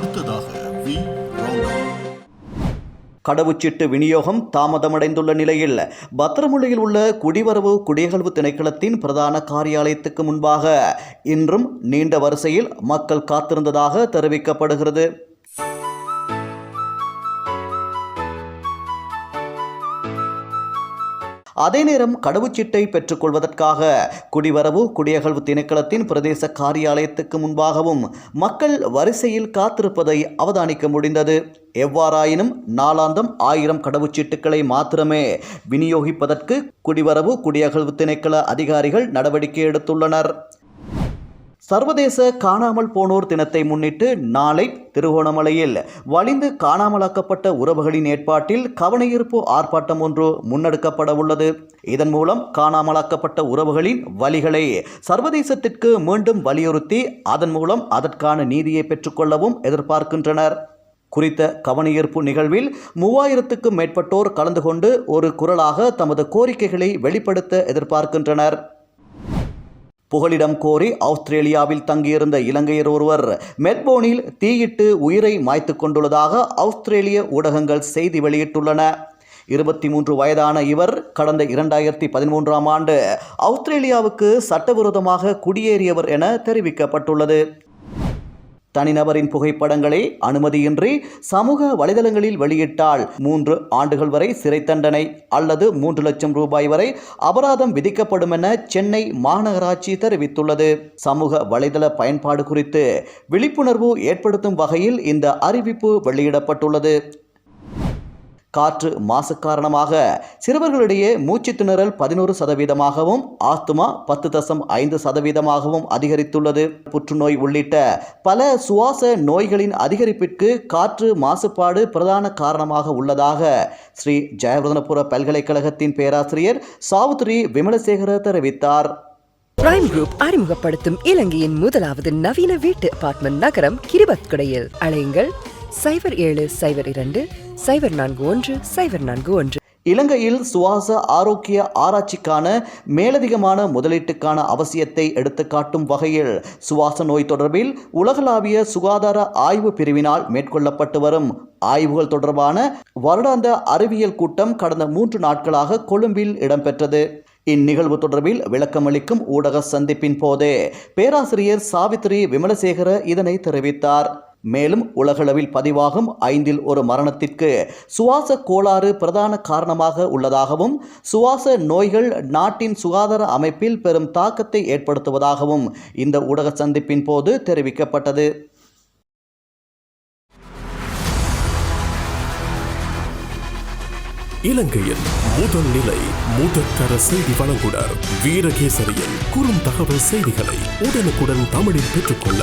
அடுத்ததாக வி. கடவுச்சீட்டு விநியோகம் தாமதமடைந்துள்ள நிலையில் பத்திரமுல்லையில் உள்ள குடிவரவு குடியகழ்வு திணைக்களத்தின் பிரதான காரியாலயத்துக்கு முன்பாக இன்றும் நீண்ட வரிசையில் மக்கள் காத்திருந்ததாக தெரிவிக்கப்படுகிறது. அதே நேரம் கடவுச்சீட்டை பெற்றுக்கொள்வதற்காக குடிவரவு குடியகழ்வு திணைக்களத்தின் பிரதேச காரியாலயத்துக்கு முன்பாகவும் மக்கள் வரிசையில் காத்திருப்பதை அவதானிக்க முடிந்தது. எவ்வாறாயினும் நாளாந்தம் ஆயிரம் கடவுச்சீட்டுகளை மாத்திரமே விநியோகிப்பதற்கு குடிவரவு குடியகழ்வு திணைக்கள அதிகாரிகள் நடவடிக்கை எடுத்துள்ளனர். சர்வதேச காணாமல் போனோர் தினத்தை முன்னிட்டு நாளை திருகோணமலையில் வலிந்து காணாமலாக்கப்பட்ட உறவுகளின் ஏற்பாட்டில் கவனஈர்ப்பு ஆர்ப்பாட்டம் ஒன்று முன்னெடுக்கப்பட உள்ளது. இதன் மூலம் காணாமலாக்கப்பட்ட உறவுகளின் வழிகளை சர்வதேசத்திற்கு மீண்டும் வலியுறுத்தி அதன் மூலம் அதற்கான நீதியை பெற்றுக்கொள்ளவும் எதிர்பார்க்கின்றனர். குறித்த கவனஈர்ப்பு நிகழ்வில் மூவாயிரத்துக்கும் மேற்பட்டோர் கலந்து கொண்டு ஒரு குரலாக தமது கோரிக்கைகளை வெளிப்படுத்த எதிர்பார்க்கின்றனர். புகலிடம் கோரி ஆஸ்திரேலியாவில் தங்கியிருந்த இலங்கையர் ஒருவர் மெல்போர்னில் தீயிட்டு உயிரை மாய்த்து கொண்டுள்ளதாக ஆஸ்திரேலிய ஊடகங்கள் செய்தி வெளியிட்டுள்ளன. இருபத்தி மூன்று வயதான இவர் கடந்த இரண்டாயிரத்தி பதிமூன்றாம் ஆண்டு ஆஸ்திரேலியாவுக்கு சட்டவிரோதமாக குடியேறியவர் என தெரிவிக்கப்பட்டுள்ளது. தனிநபரின் புகைப்படங்களை அனுமதியின்றி சமூக வலைதளங்களில் வெளியிட்டால் மூன்று ஆண்டுகள் வரை சிறை தண்டனை அல்லது மூன்று லட்சம் ரூபாய் வரை அபராதம் விதிக்கப்படும் என சென்னை மாநகராட்சி தெரிவித்துள்ளது. சமூக வலைதள பயன்பாடு குறித்து விழிப்புணர்வு ஏற்படுத்தும் வகையில் இந்த அறிவிப்பு வெளியிடப்பட்டுள்ளது. காற்று மாசு காரணமாக சிறுவர்களிடையே மூச்சு திணறல் பதினோரு சதவீதமாகவும் ஆஸ்துமா பத்து தசம் ஐந்து சதவீதமாகவும் அதிகரித்துள்ளது. புற்றுநோய் உள்ளிட்ட பல சுவாச நோய்களின் அதிகரிப்பிற்கு காற்று மாசுபாடு பிரதான காரணமாக உள்ளதாக ஸ்ரீ ஜெயவர்தனபுர பல்கலைக்கழகத்தின் பேராசிரியர் சாவுத்ரி விமலசேகர தெரிவித்தார். பிரைம் குரூப் அறிமுகப்படுத்தும் இலங்கையின் முதலாவது நவீன வீட்டு அபார்ட்மெண்ட் நகரம் கிரிபத்குடையில். அழையுங்கள் சைபர் ஏழு சைபர் இரண்டு சைபர் நான்கு ஒன்று சைபர் நான்கு ஒன்று. இலங்கையில் சுவாச ஆரோக்கிய ஆராய்ச்சிக்கான மேலதிகமான முதலீட்டுக்கான அவசியத்தை எடுத்துக்காட்டும் வகையில் சுவாச நோய் தொடர்பில் உலகளாவிய சுகாதார ஆய்வு பிரிவினால் மேற்கொள்ளப்பட்டு வரும் ஆய்வுகள் தொடர்பான வருடாந்த அறிவியல் கூட்டம் கடந்த மூன்று நாட்களாக கொழும்பில் இடம்பெற்றது. இந்நிகழ்வு தொடர்பில் விளக்கமளிக்கும் ஊடக சந்திப்பின் போதே பேராசிரியர் சாவித்ரி விமலசேகர இதனை தெரிவித்தார். மேலும் உலகளவில் பதிவாகும் ஐந்தில் ஒரு மரணத்திற்கு சுவாச கோளாறு பிரதான காரணமாக உள்ளதாகவும் சுவாச நோய்கள் நாட்டின் சுகாதார அமைப்பில் பெரும் தாக்கத்தை ஏற்படுத்துவதாகவும் இந்த ஊடக சந்திப்பின் போது தெரிவிக்கப்பட்டது. இலங்கையின் முதல் நிலை முதற்கர செய்தி வழங்குனர் வீரகேசரியின் குறும் தகவல் செய்திகளை உடனுக்குடன் தமிழில் பெற்றுக்கொள்ள